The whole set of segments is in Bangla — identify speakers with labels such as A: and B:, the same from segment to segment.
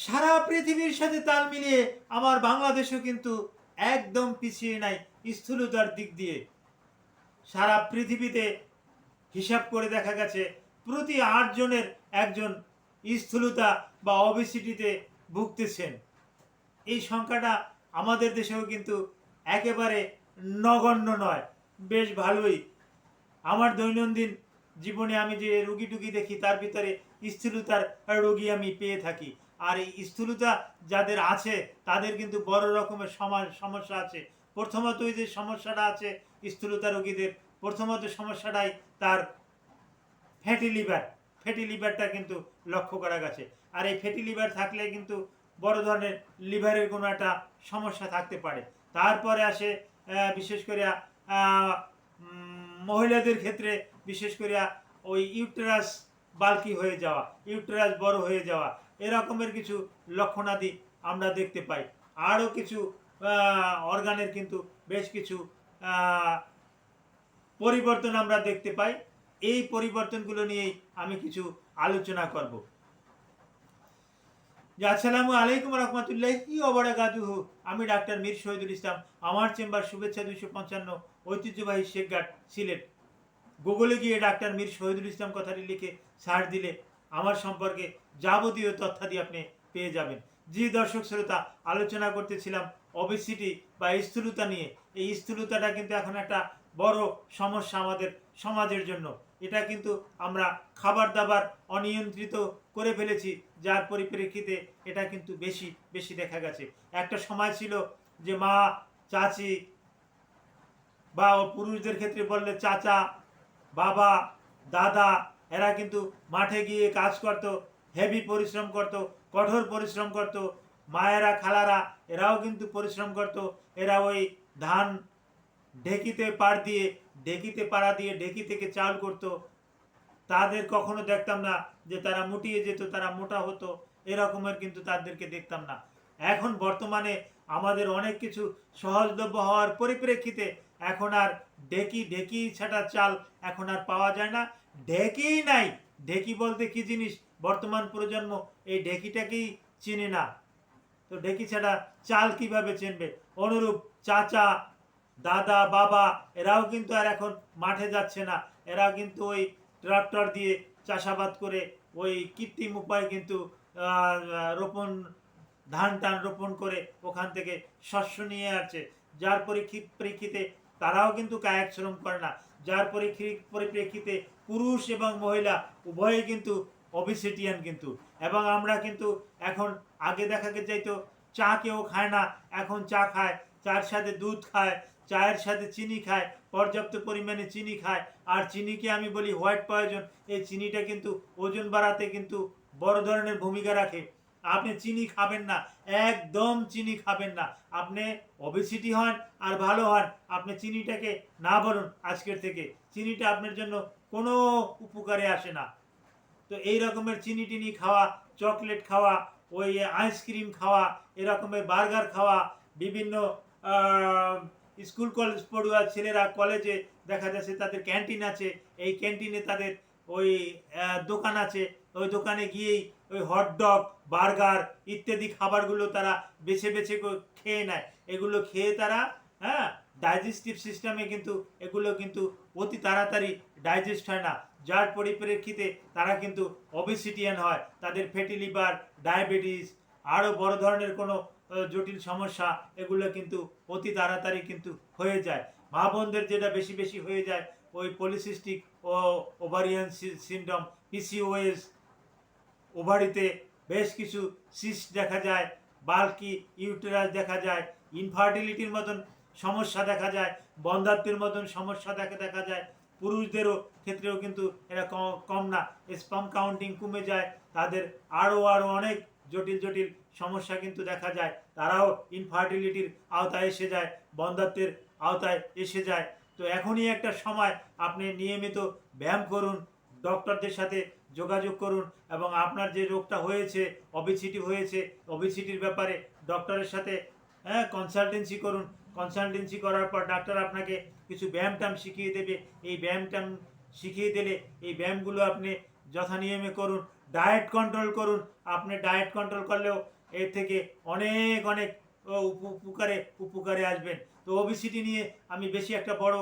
A: সারা পৃথিবীর সাথে তাল মিলিয়ে আমার বাংলাদেশও কিন্তু একদম পিছিয়ে নাই স্থূলতার দিক দিয়ে। সারা পৃথিবীতে হিসাব করে দেখা গেছে, প্রতি আটজনের একজন স্থূলতা বা অবিসিটিতে ভুগতেছেন। এই সংখ্যাটা আমাদের দেশেও কিন্তু একেবারে নগণ্য নয়। বেশ ভালোই। আমার দৈনন্দিন জীবনে আমি যে রুগী টুগি দেখি, তার ভিতরে স্থূলতার রোগী আমি পেয়ে থাকি। আর এই স্থূলতা যাদের আছে, তাদের কিন্তু বড় রকমের সমা- সমস্যা আছে। প্রথমত ওই যে সমস্যাটা আছে স্থূলতা রোগীদের, প্রথমত সমস্যাটাই তার ফ্যাটি লিভার ফ্যাটি লিভারটা কিন্তু লক্ষ্য করা গেছে। আর এই ফ্যাটি লিভার থাকলে কিন্তু বড় ধরনের লিভারের কোনো একটা সমস্যা থাকতে পারে। তারপরে আসে বিশেষ করে মহিলাদের ক্ষেত্রে বিশেষ করে ওই ইউটেরাস বালকি হয়ে যাওয়া, ইউটেরাস বড় হয়ে যাওয়া। এরকমের কিছু লক্ষণাদি আমরা দেখতে পাই। আরও কিছু অর্গানের কিন্তু বেশ কিছু পরিবর্তন আমরা দেখতে পাই। এই পরিবর্তনগুলো নিয়েই আমি কিছু আলোচনা করব। আসসালামু আলাইকুম রহমতুল্লাহ কি অবরাকাতুহু আমি ডাক্তার মীর শহীদুল ইসলাম। আমার চেম্বার শুভেচ্ছা দুইশো পঞ্চান্ন ঐতিহ্যবাহী শেখঘাট সিলেট। গুগলে গিয়ে ডাক্তার মীর শহীদুল ইসলাম কথাটি লিখে সার্চ দিলে আমার সম্পর্কে যাবতীয় তথ্যাদি আপনি পেয়ে যাবেন। জি দর্শক শ্রোতা, আলোচনা করতেছিলাম অবেসিটি বা স্থূলতা নিয়ে। এই স্থূলতাটা কিন্তু এখন একটা বড় সমস্যা আমাদের সমাজের জন্য। এটা কিন্তু আমরা খাবার দাবার অনিয়ন্ত্রিত করে ফেলেছি, যার পরিপ্রেক্ষিতে এটা কিন্তু বেশি বেশি দেখা গেছে। একটা সময় ছিল যে মা, চাচি বা পুরুষদের ক্ষেত্রে বললে চাচা, বাবা, দাদা এরা কিন্তু মাঠে গিয়ে কাজ করত হেভি পরিশ্রম করত, কঠোর পরিশ্রম করত, মায়েরা, খালারা, এরাও কিন্তু পরিশ্রম করত। এরা ওই ধান ঢেকিতে পাড় দিয়ে, ঢেকিতে পাড়া দিয়ে, ঢেকি থেকে চাল করত। তাদের কখনো দেখতাম না যে তারা মুটিয়ে যেত, তারা মোটা হতো। এরকমের কিন্তু তাদেরকে দেখতাম না। এখন বর্তমানে আমাদের অনেক কিছু সহজলভ্য হওয়ার পরিপ্রেক্ষিতে এখন আর ঢেকি ঢেকি ছাটা চাল এখন আর পাওয়া যায় না। ঢেকিই নাই। ঢেকি বলতে কি জিনিস? বর্তমান প্রজন্ম এই ঢেকিটাকেই চিনে না। তো ঢেকি ছাড়া চাল কীভাবে চিনবে? অনুরূপ চাচা, দাদা, বাবা, এরাও কিন্তু আর এখন মাঠে যাচ্ছে না। এরা কিন্তু ওই ট্রাক্টর দিয়ে চাষাবাদ করে ওই কৃত্রিম উপায় কিন্তু রোপণ, ধান টান রোপণ করে ওখান থেকে শস্য নিয়ে আসছে। যার পরিক্ষি- পরিপ্রেক্ষিতে তারাও কিন্তু কায়িক শ্রম করে না। যার পরিক্ষি- পরিপ্রেক্ষিতে পুরুষ এবং মহিলা উভয়ে কিন্তু অবিসিটিয়ান কিন্তু। এবং আমরা কিন্তু এখন আগে দেখা যাইতো, চা কেউ খায় না, এখন চা খায় চার সাথে দুধ খায়, চায়ের সাথে চিনি খায়, পর্যাপ্ত পরিমাণে চিনি খায়। আর চিনিকে আমি বলি হোয়াইট পয়জন, এই চিনিটা কিন্তু ওজন বাড়াতে কিন্তু বড় ধরনের ভূমিকা রাখে। আপনি চিনি খাবেন না, একদম চিনি খাবেন না। আপনি অবেসিটি হন আর ভালো হন, আপনি চিনিটাকে না বলুন আজকের থেকে। চিনিটা আপনার জন্য কোনো উপকারে আসে না। তো এই রকমের চিনি টিনি খাওয়া, চকলেট খাওয়া, ওই আইসক্রিম খাওয়া এরকমের বার্গার খাওয়া, বিভিন্ন স্কুল কলেজ পড়ুয়া ছেলেরা কলেজে দেখা যাচ্ছে তাদের ক্যান্টিন আছে। এই ক্যান্টিনে তাদের ওই দোকান আছে। ওই দোকানে গিয়েই ওই হটডগ বার্গার ইত্যাদি খাবারগুলো তারা বেছে বেছে খেয়ে নেয়। এগুলো খেয়ে তারা হ্যাঁ ডাইজেস্টিভ সিস্টেমে কিন্তু, এগুলো কিন্তু অতি তাড়াতাড়ি ডাইজেস্ট হয় না। যার পরিপ্রেক্ষিতে তারা কিন্তু অবিসিটিয়ান হয়। তাদের ফ্যাটি লিভার ডায়াবেটিস আরও বড় ধরনের কোনো জটিল সমস্যা, এগুলো কিন্তু অতি তাড়াতাড়ি কিন্তু হয়ে যায়। মা বোনদের যেটা বেশি বেশি হয়ে যায় ওই পলিসিস্টিক ও ওভারিয়ান সিন্ড্রোম পিসিওএস ওভারিতে বেশ কিছু সিস্ট দেখা যায় বাল্কি ইউটেরাস দেখা যায় ইনফার্টিলিটির মতন সমস্যা দেখা যায় বন্ধাত্বের মতন সমস্যা দেখা দেখা যায়। পুরুষদেরও ক্ষেত্রেও কিন্তু এরা কম না। স্পাম কাউন্টিং কমে যায়, তাদের আরও আরও অনেক জটিল জটিল সমস্যা কিন্তু দেখা যায়। তারাও ইনফার্টিলিটির আওতায় এসে যায় বন্ধাত্বের আওতায় এসে যায়। তো এখনই একটা সময়, আপনি নিয়মিত ব্যায়াম করুন, ডক্টরদের সাথে যোগাযোগ করুন এবং আপনার যে রোগটা হয়েছে অবিসিটি হয়েছে অবিসিটির ব্যাপারে ডক্টরের সাথে হ্যাঁ কনসালটেন্সি করুন। কনসালটেন্সি করার পর ডাক্তার আপনাকে কিছু ব্যায়াম ট্যাম শিখিয়ে দেবে। এই ব্যায়াম ট্যাম শিখিয়ে দিলে এই ব্যায়ামগুলো আপনি যথানিয়মে করুন। ডায়েট কন্ট্রোল করুন। আপনি ডায়েট কন্ট্রোল করলেও এর থেকে অনেক অনেক উপকারে উপকারে আসবেন। তো ওবিসিটি নিয়ে আমি বেশি একটা বড়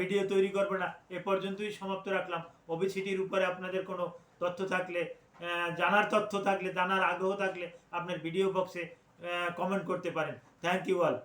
A: ভিডিও তৈরি করব না। এ পর্যন্তই সমাপ্ত রাখলাম। ওবিসিটির উপরে আপনাদের কোনো তথ্য থাকলে জানার তথ্য থাকলে, জানার আগ্রহ থাকলে আপনার ভিডিও বক্সে কমেন্ট করতে পারেন। Thank you all